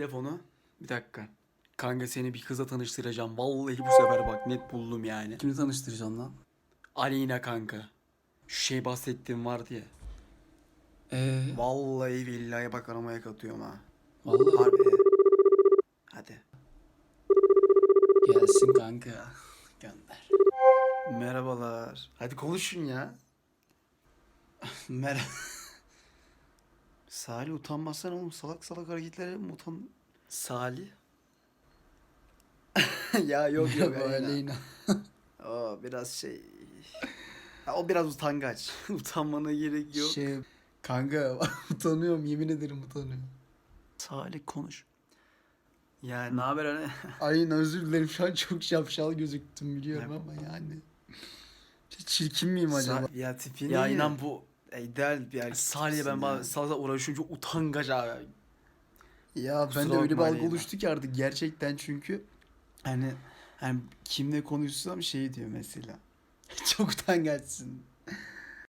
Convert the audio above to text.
Telefonu. Bir dakika. Kanka seni bir kıza tanıştıracağım. Vallahi bu sefer bak net buldum yani. Kimi tanıştıracaksın lan? Aleyna kanka. Şu şey bahsettiğim vardı ya. Ee, Vallahi billahi bak aramaya katıyorum ha. vallahi Harbi. Hadi. gelsin kanka. Gönder. Merhabalar. Hadi konuşun ya. Merhaba. Salih utanmazsan oğlum salak salak hareketlere mi utan... Salih? ya yok yok Aleyna. O biraz şey... Ya, o biraz utangaç. Utanmana gerek yok. Şey, kanka utanıyorum yemin ederim utanıyorum. Salih konuş. Ya ne haber hani? Aleyna özür dilerim şu an çok şapşal gözüktüm biliyorum ama yani. Çirkin miyim acaba? Sa- ya tipini Ya ya inan bu ideal bir erkek. Salih'e ben ya. bazı salakla uğraşıyorum çok utangaç abi. Ya Kusura ben de öyle bir algı oluştu ki artık gerçekten çünkü hani hani kimle konuşsam şey diyor mesela. Çok utangaçsın.